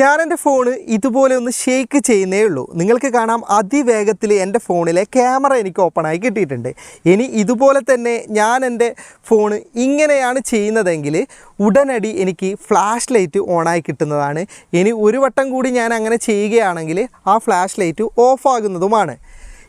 ഞാൻ എന്റെ ഫോണ് ഇതുപോലെ ഒന്ന് ഷേക്ക് ചെയ്യുന്നേ ഉള്ളൂ. നിങ്ങൾക്ക് കാണാം അതിവേഗത്തിൽ എന്റെ ഫോണിലെ ക്യാമറ എനിക്ക് ഓപ്പണായി കിട്ടിയിട്ടുണ്ട്. ഇനി ഇതുപോലെ തന്നെ ഞാൻ എന്റെ ഫോണ് ഇങ്ങനെയാണ് ചെയ്യുന്നതെങ്കിൽ ഉടനടി എനിക്ക് ഫ്ലാഷ് ലൈറ്റ് ഓണായി കിട്ടുന്നതാണ്. ഇനി ഒരു വട്ടം കൂടി ഞാൻ അങ്ങനെ ചെയ്യുകയാണെങ്കിൽ ആ ഫ്ലാഷ് ലൈറ്റ് ഓഫാകുന്നതുമാണ്.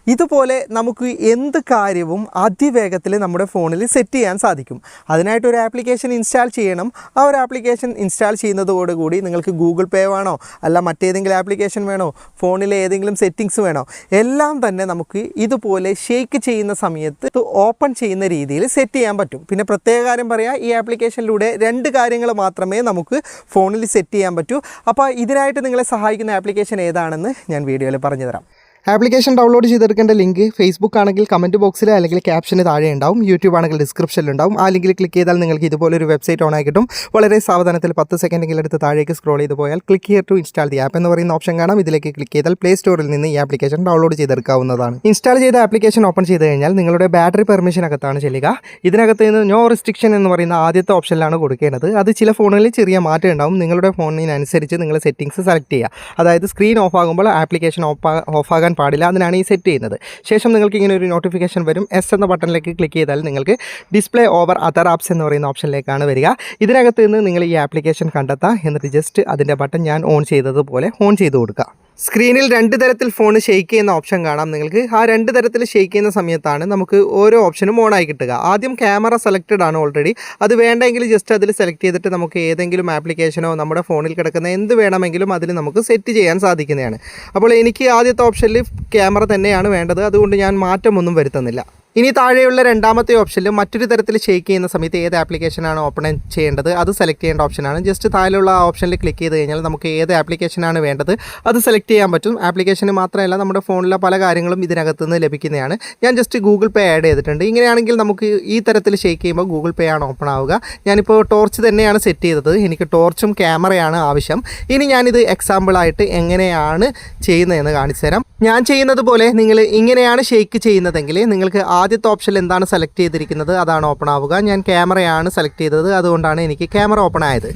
ഇതുപോലെ നമുക്ക് എന്ത് കാര്യവും അതിവേഗത്തിൽ നമ്മുടെ ഫോണിൽ സെറ്റ് ചെയ്യാൻ സാധിക്കും. അതിനായിട്ട് ഒരു ആപ്ലിക്കേഷൻ ഇൻസ്റ്റാൾ ചെയ്യണം. ആ ഒരു ആപ്ലിക്കേഷൻ ഇൻസ്റ്റാൾ ചെയ്യുന്നതോടുകൂടി നിങ്ങൾക്ക് ഗൂഗിൾ പേ വേണോ? അല്ല മറ്റേതെങ്കിലും ആപ്ലിക്കേഷൻ വേണോ? ഫോണിലെ ഏതെങ്കിലും സെറ്റിങ്സ് വേണോ? എല്ലാം തന്നെ നമുക്ക് ഇതുപോലെ ഷെയ്ക്ക് ചെയ്യുന്ന സമയത്ത് ഓപ്പൺ ചെയ്യുന്ന രീതിയിൽ സെറ്റ് ചെയ്യാൻ പറ്റും. പിന്നെ പ്രത്യേക കാര്യം പറയാം ഈ ആപ്ലിക്കേഷനിലൂടെ രണ്ട് കാര്യങ്ങൾ മാത്രമേ നമുക്ക് ഫോണിൽ സെറ്റ് ചെയ്യാൻ പറ്റൂ. അപ്പോൾ ഇതിനായിട്ട് നിങ്ങളെ സഹായിക്കുന്ന ആപ്ലിക്കേഷൻ ഏതാണെന്ന് ഞാൻ വീഡിയോയിൽ പറഞ്ഞു തരാം ആപ്ലിക്കേഷൻ ഡൗൺലോഡ് ചെയ്തെടുക്കേണ്ട ലിങ്ക് ഫേസ്ബുക്ക് ആണെങ്കിൽ കമന്റ് ബോക്സിൽ അല്ലെങ്കിൽ ക്യാപ്ഷന് താഴെ ഉണ്ടാവും. യൂട്യൂബ് ആണെങ്കിൽ ഡിസ്ക്രിപ്ഷനിൽ ഉണ്ടാവും. ആ ലിങ്കിൽ ക്ലിക്ക് ചെയ്താൽ നിങ്ങൾക്ക് ഇതുപോലൊരു വെബ്സൈറ്റ് ഓൺ ആയി കിട്ടും. വളരെ സാവധാനത്തിൽ പത്ത് സെക്കൻഡെങ്കിലും എടുത്ത് താഴേക്ക് സ്ക്രോൾ ചെയ്ത് പോയാൽ click here to install the app എന്ന് പറയുന്ന ഓപ്ഷൻ കാണാം. ഇതിലേക്ക് ക്ലിക്ക് ചെയ്താൽ പ്ലേ സ്റ്റോറിൽ നിന്ന് ഈ ആപ്ലിക്കേഷൻ ഡൗൺലോഡ് ചെയ്തെടുക്കാവുന്നതാണ്. ഇൻസ്റ്റാൾ ചെയ്ത ആപ്ലിക്കേഷൻ ഓപ്പൺ ചെയ്ത് കഴിഞ്ഞാൽ നിങ്ങളുടെ ബാറ്ററി പെർമിഷനകത്താണ് ചെല്ലുക. ഇതിനകത്ത് നിന്ന് നോ റിസ്ട്രിക്ഷൻ എന്ന് പറയുന്ന ആദ്യത്തെ ഓപ്ഷനിലാണ് കൊടുക്കേണ്ടത്. അത് ചില ഫോണുകളിൽ ചെറിയ മാറ്റം ഉണ്ടാവും. നിങ്ങളുടെ ഫോണിനനുസരിച്ച് നിങ്ങൾ സെറ്റിംഗ്സ് സെലക്ട് ചെയ്യുക. അതായത് സ്ക്രീൻ ഓഫ് ആകുമ്പോൾ ആപ്ലിക്കേഷൻ ഓഫ് ഓഫാകാൻ പാടില്ല അതിനാണ് ഈ സെറ്റ് ചെയ്യുന്നത്. ശേഷം നിങ്ങൾക്ക് ഇങ്ങനെ ഒരു നോട്ടിഫിക്കേഷൻ വരും. എസ് എന്ന ബട്ടണിലേക്ക് ക്ലിക്ക് ചെയ്താൽ നിങ്ങൾക്ക് ഡിസ്പ്ലേ ഓവർ അതർ ആപ്സ് എന്ന് പറയുന്ന ഓപ്ഷനിലേക്കാണ് വരിക. ഇതിനകത്ത് നിന്ന് നിങ്ങൾ ഈ ആപ്ലിക്കേഷൻ കണ്ടെത്താം. എന്നിട്ട് ജസ്റ്റ് അതിന്റെ ബട്ടൺ ഞാൻ ഓൺ ചെയ്തതുപോലെ ഓൺ ചെയ്ത് കൊടുക്കുക. സ്ക്രീനിൽ രണ്ട് തരത്തിൽ ഫോൺ ഷെയ്ക്ക് ചെയ്യുന്ന ഓപ്ഷൻ കാണാം നിങ്ങൾക്ക്. ആ രണ്ട് തരത്തിൽ ഷെയ്ക്ക് ചെയ്യുന്ന സമയത്താണ് നമുക്ക് ഓരോ ഓപ്ഷനും ഓൺ ആയി കിട്ടുക. ആദ്യം ക്യാമറ സെലക്റ്റഡ് ആണ് ഓൾറെഡി അത് വേണ്ടെങ്കിൽ ജസ്റ്റ് അതിൽ സെലക്ട് ചെയ്തിട്ട് നമുക്ക് ഏതെങ്കിലും ആപ്ലിക്കേഷനോ നമ്മുടെ ഫോണിൽ കിടക്കുന്ന എന്ത് വേണമെങ്കിലും അതിൽ നമുക്ക് സെറ്റ് ചെയ്യാൻ സാധിക്കുന്നതാണ്. അപ്പോൾ എനിക്ക് ആദ്യത്തെ ഓപ്ഷനിൽ ക്യാമറ തന്നെയാണ് വേണ്ടത്. അതുകൊണ്ട് ഞാൻ മാറ്റമൊന്നും വരുത്തുന്നില്ല. ഇനി താഴെയുള്ള രണ്ടാമത്തെ ഓപ്ഷനിൽ മറ്റൊരു തരത്തിൽ ഷെയ്ക്ക് ചെയ്യുന്ന സമയത്ത് ഏത് ആപ്ലിക്കേഷനാണ് ഓപ്പൺ ചെയ്യേണ്ടത്? അത് സെലക്ട് ചെയ്യേണ്ട ഓപ്ഷനാണ് ജസ്റ്റ് താഴെയുള്ള ആ ഓപ്ഷനിൽ ക്ലിക്ക് ചെയ്ത് കഴിഞ്ഞാൽ നമുക്ക് ഏത് ആപ്ലിക്കേഷനാണ് വേണ്ടത് അത് സെലക്ട് ചെയ്യാൻ പറ്റും. ആപ്ലിക്കേഷന് മാത്രമല്ല നമ്മുടെ ഫോണിലെ പല കാര്യങ്ങളും ഇതിനകത്ത് നിന്ന് ലഭിക്കുന്നതാണ്. ഞാൻ ജസ്റ്റ് ഗൂഗിൾ പേ ആഡ് ചെയ്തിട്ടുണ്ട്. ഇങ്ങനെയാണെങ്കിൽ നമുക്ക് ഈ തരത്തിൽ ഷെയ്ക്ക് ചെയ്യുമ്പോൾ ഗൂഗിൾ പേ ആണ് ഓപ്പൺ ആവുക. ഞാനിപ്പോൾ ടോർച്ച് തന്നെയാണ് സെറ്റ് ചെയ്തത്. എനിക്ക് ടോർച്ചും ക്യാമറയാണ് ആവശ്യം. ഇനി ഞാനിത് എക്സാമ്പിളായിട്ട് എങ്ങനെയാണ് ചെയ്യുന്നതെന്ന് കാണിച്ചു തരാം. ഞാൻ ചെയ്യുന്നത് പോലെ നിങ്ങൾ ഇങ്ങനെയാണ് ഷെയ്ക്ക് ചെയ്യുന്നതെങ്കിൽ നിങ്ങൾക്ക് ആദ്യത്തെ ഓപ്ഷനിൽ എന്താണ് സെലക്ട് ചെയ്തിരിക്കുന്നത്? അതാണ് ഓപ്പൺ ആവുക. ഞാൻ ക്യാമറയാണ് സെലക്ട് ചെയ്തത്. അതുകൊണ്ടാണ് എനിക്ക് ക്യാമറ ഓപ്പൺ ആയത്.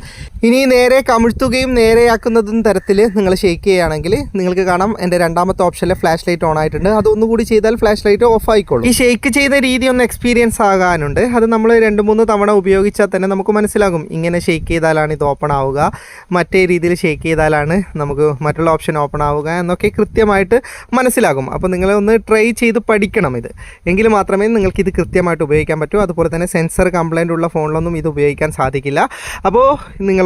ഇനി നേരെ കമിഴ്ത്തുകയും നേരെയാക്കുന്നതും തരത്തിൽ നിങ്ങൾ ഷെയ്ക്ക് ചെയ്യുകയാണെങ്കിൽ നിങ്ങൾക്ക് കാണാം എന്റെ രണ്ടാമത്തെ ഓപ്ഷനിൽ ഫ്ലാഷ് ലൈറ്റ് ഓൺ ആയിട്ടുണ്ട്. അതൊന്നുകൂടി ചെയ്താൽ ഫ്ലാഷ് ലൈറ്റ് ഓഫ് ആയിക്കോളും. ഈ ഷെയ്ക്ക് ചെയ്യുന്ന രീതി ഒന്ന് എക്സ്പീരിയൻസ് ആകാനുണ്ട്. അത് നമ്മൾ രണ്ട് മൂന്ന് തവണ ഉപയോഗിച്ചാൽ തന്നെ നമുക്ക് മനസ്സിലാകും. ഇങ്ങനെ ഷെയ്ക്ക് ചെയ്താലാണ് ഇത് ഓപ്പൺ ആവുക. മറ്റേ രീതിയിൽ ഷെയ്ക്ക് ചെയ്താലാണ് നമുക്ക് മറ്റുള്ള ഓപ്ഷൻ ഓപ്പൺ ആവുക എന്നൊക്കെ കൃത്യമായിട്ട് മനസ്സിലാകും. അപ്പോൾ നിങ്ങൾ ഒന്ന് ട്രൈ ചെയ്ത് പഠിക്കണം ഇത്. എങ്കിൽ മാത്രമേ നിങ്ങൾക്ക് ഇത് കൃത്യമായിട്ട് ഉപയോഗിക്കാൻ പറ്റൂ. അതുപോലെ തന്നെ സെൻസർ കംപ്ലൈന്റ് ഉള്ള ഫോണിലൊന്നും ഇത് ഉപയോഗിക്കാൻ സാധിക്കില്ല. അപ്പോൾ